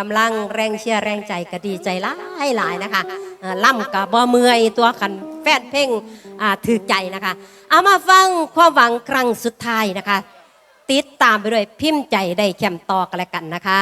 กำลังแรงเชียร์แรงใจก็ดีใจหลายหลายนะคะล่ำกับบ่เมื่อยตัวกันแฟนเพ่งถือใจนะคะเอามาฟังความหวังครั้งสุดท้ายนะคะ ติดตามไปด้วยพิมพ์ใจได้แคมต่อกันแล้วกันนะคะ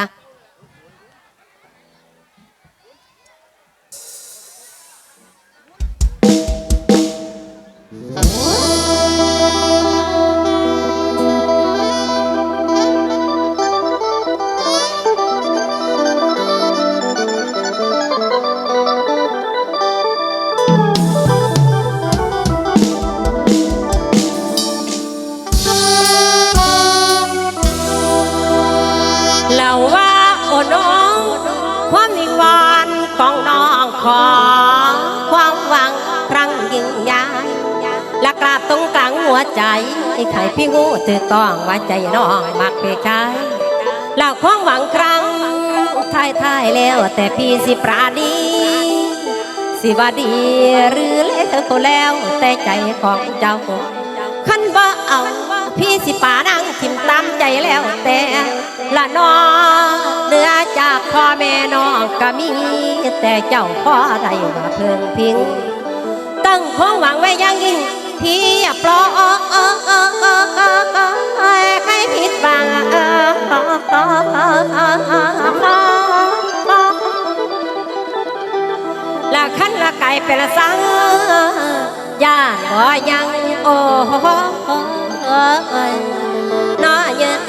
หัวใจไอไข่พี่งูถือต้องว่าใจน้องมักเพชายแล้วความหวังครั้งท้ายท้ายแล้วแต่พี่สิปราดีสิว่าดีหรือเลวแล้วแต่ใจของเจ้าขันบ่เอาพี่สิป่านั่งทิมตามใจแล้วแต่ละน้องเนื้อจากพ่อแม่น้องก็มี แต่เจ้าพ่อได้ว่าเพิ่งพิง ตั้งความหวังไว้ยังยิ่ง พี่อย่าปล่อยให้ผิดหวังละขันละไก่เป็นละสังย่าบ่ยังโอ้ยน้อเยอะ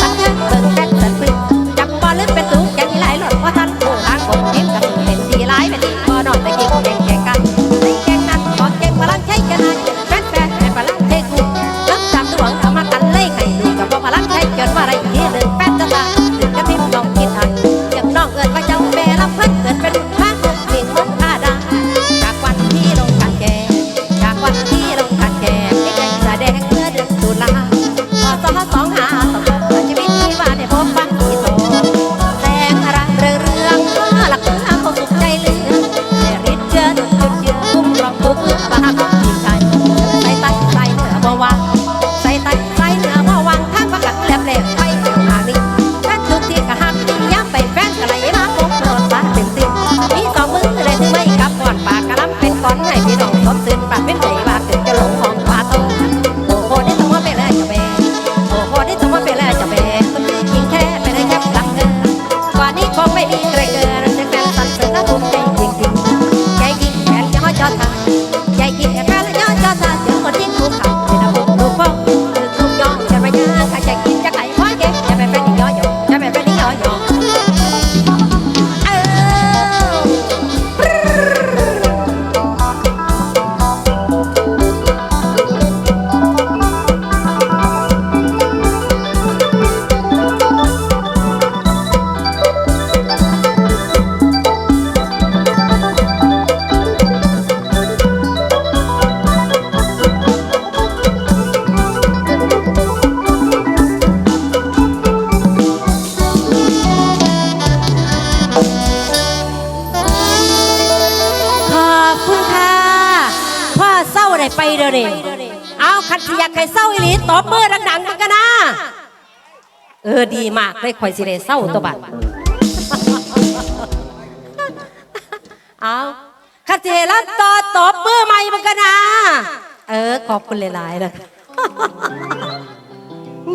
ดินถนนตัดเงินเบิ่งแค่สัน เดี๋ยวเอาคันสิอยากให้เศร้าอีหลีตบมือดังๆกันนะเออดีมากเลยข่อยสิได้เศร้าตัวบัดเอาคันสิให้รับต่อตบมือใหม่มันกันนะเออขอบคุณหลายๆนะคะ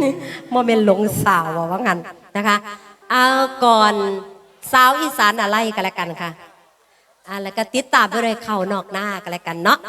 นี่โมเมนต์หลงสาวว่าว่างั้นนะคะ เอาก่อนสาวอีสานอะไรกันแล้วกันค่ะอ่าแล้วก็ติดตามไปเลยเข้านอกหน้ากันแล้วกันเนาะ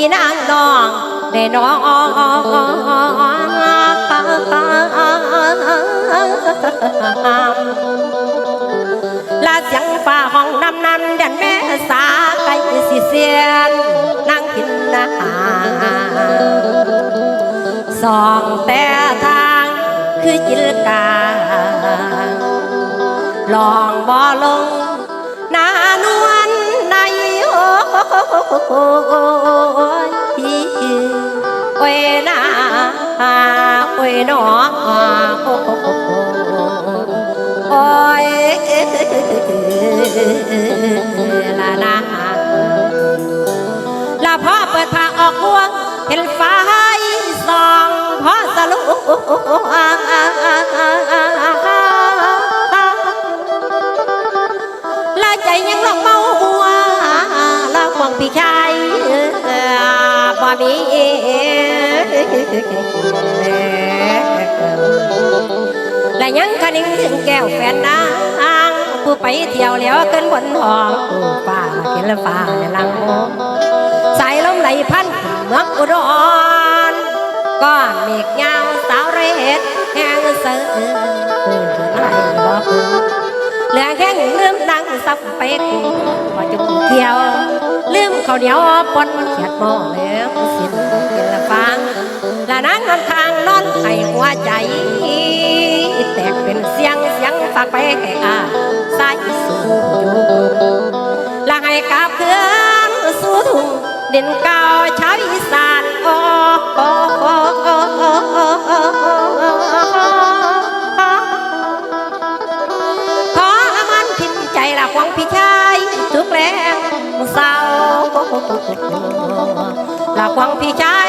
อีนางน้องได้น้องลาเสียงฟ้าห้องน้ำนันดันแม่สาไก่สิเสียนนั่งกินนาสองแต่ทางคือจิลกาลองบ่ลง โอ้ยนาโอ้ยหนอโอ้ยลาลาลาพ่อเปิดผาออกพวงเห็นฟ้าให้สองพ่อสลุลาใจยังหลงมา องพี่ชายบ่มีและยังคนิ่งถึงแก้วแฟนนางผู้ไปเที่ยวแล้วขึ้นบนห้องผู้ฟ้าเห็นล้วฟ้าในลังโมสายลมไหลพันเมืองอุดรก้อนเมฆยาสาวไรเห็ดแห้งเสืออะไรบอก เหลือแห้งลืมนังสับเป็ดพาจุกเที่ยว ลืมข้าวเหนียวปนเขียดหม้อเล้วสินกินละฟังละนั่งนอนทางนอนไข่หัวใจแตกเป็นเสียงเสียงฝากไปให้อาสายสูอยู่ละให้กาบเพื่อนสู้ทุ่งเด่นเก่าชาวอีสานโอ้โอ้โอ้โอ้โอ้ ของพี่ชายทุกแรงเศร้าลาของพี่ชาย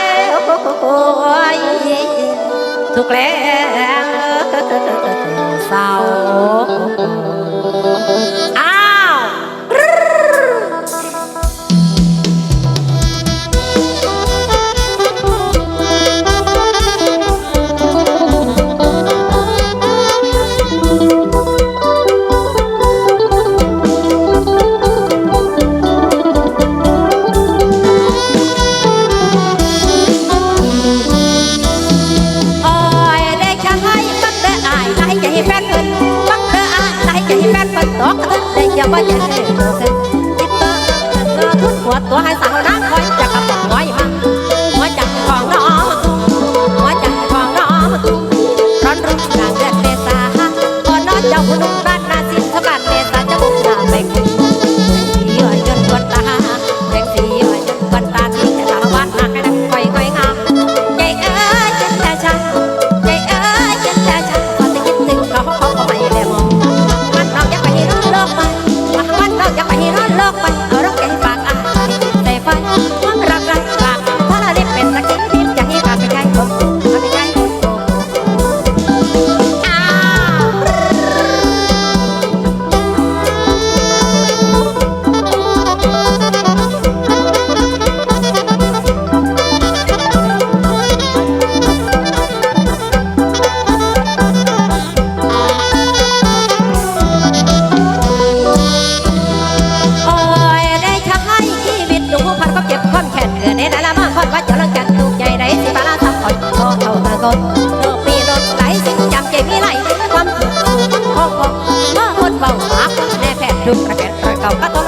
ทุกแรงเศร้า อย่าว่าอย่นี้เธอเซ็นติดตัวทุ่นหัวตัวให้สาวนะ กดโลกมีดถไหลสิ่งจำใจมีไหลความถูกของของเมื่อคนเบาหักแม่แพทย์ทุกประเภทเก่าก็ต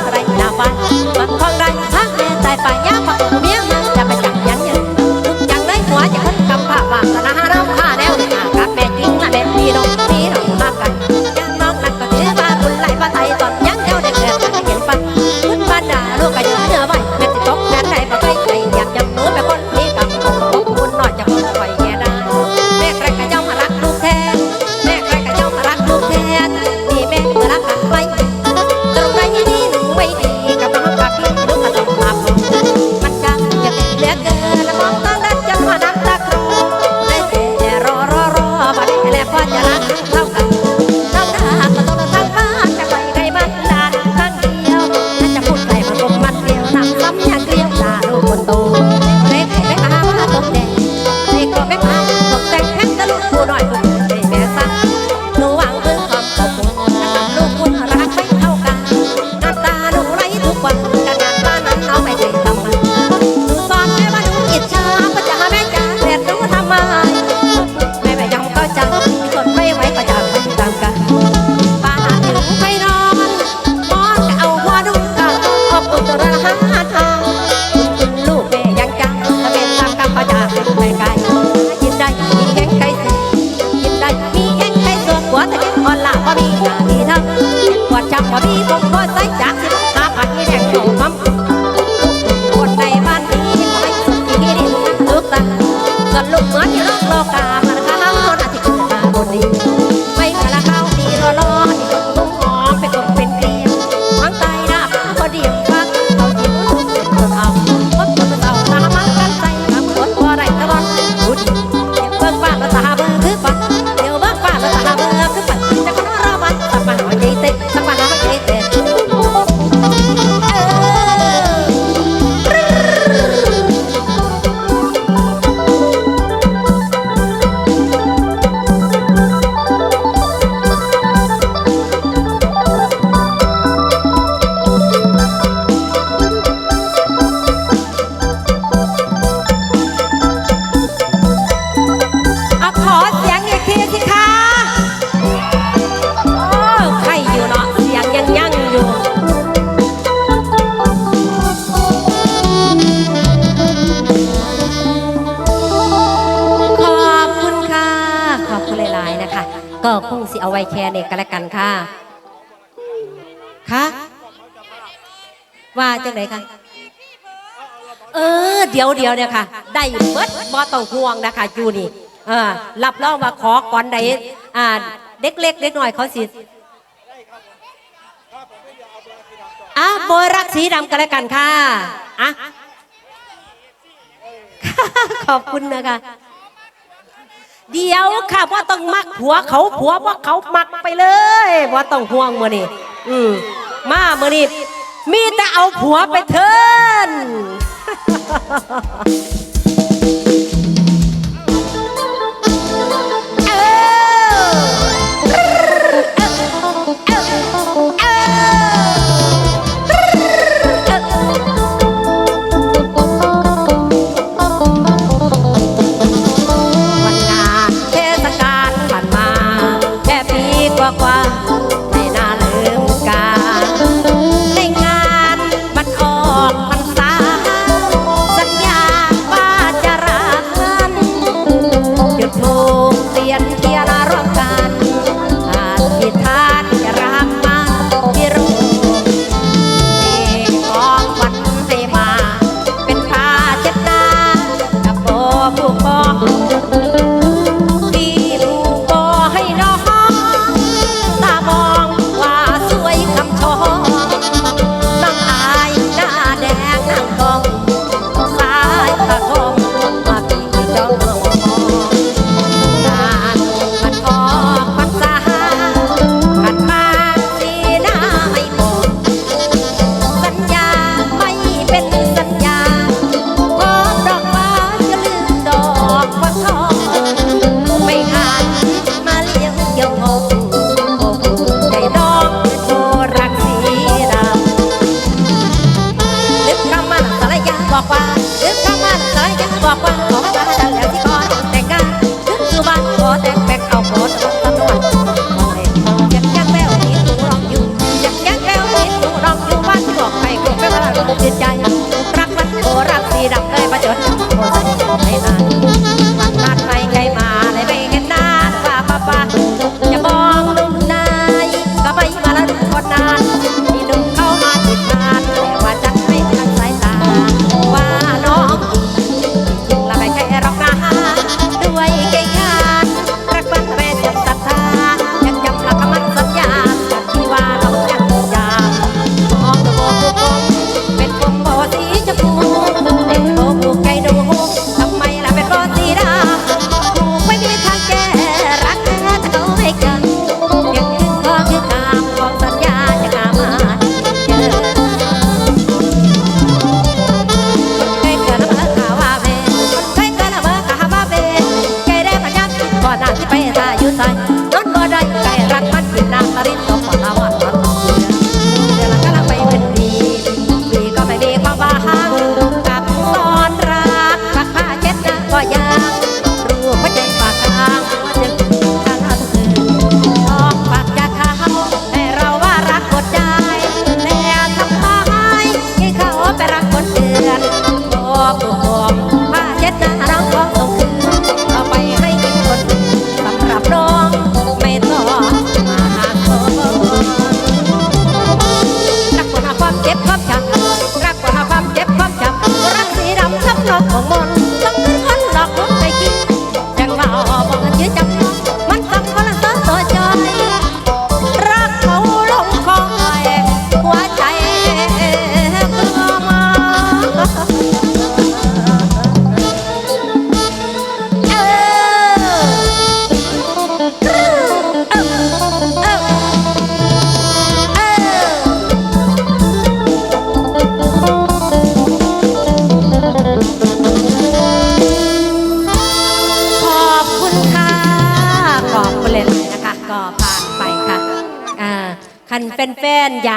เอาไว้แค่เด็กกันแล้วกันค่ะคะว่าจังไหนคะเออ เดี๋ยวเดี๋ยวเนี่ยค่ะ ได้เบิดบ่ต้องห่วงนะคะอยู่นี่เออรับรองว่าขอก่อนใดอ่าเด็กเล็กเล็กหน่อยเขาสิอะโบรักสีดำกันแล้วกันค่ะอะขอบคุณนะคะ เดี๋ยวค่ะว่าต้องมักผัวเขาผัวว่าเขามักไปเลยว่าต้องห่วงมือนี่อืมมามือนี่มีแต่เอาผัวไปเทิน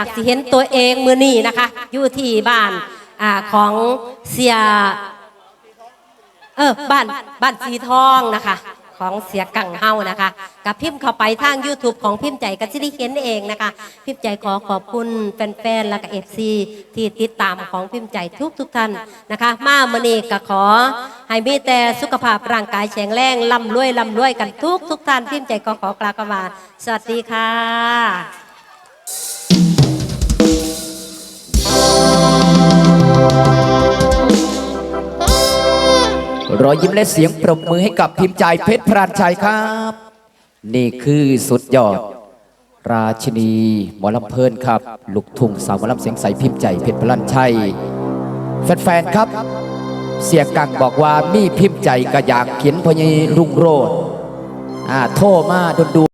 ากสิเห็นตัวเองมือนี่นะคะ อยู่ที่บ้านอของเสียเออบ้านบ้านสีทองนะคะ ของเสียกังเฮานะคะ กับพิมพ์เข้าไปทาง YouTube ของพิมพ์ใจกับซิริเห็นเองนะคะ พิมพ์ใจขอขอบคุณแฟนๆและก็เอฟซีที่ติดตามของพิมพ์ใจทุกทุกท่านนะคะ มาเมนีก็ขอ ให้มีแต่สุขภาพร่างกายแข็งแรงล่ำรวยล่ำรวยกันทุกทุกท่าน พิมพ์ใจขอขอกล่าวคำว่าสวัสดีค่ะ รอยยิ้มและเสียงปรบมือให้กับพิมใจเพชรพรานชัยครับ นี่คือสุดยอด ราชินีหมอลำเพลินครับ ลูกทุ่งสาวหมอลำเสียงใสพิมพ์ใจเพชรพรานชัย แฟนๆครับ เสียกังบอกว่ามีพิมพ์ใจก็อยากเขียนพญรุ่งโรดอ่าโทรมาดนดู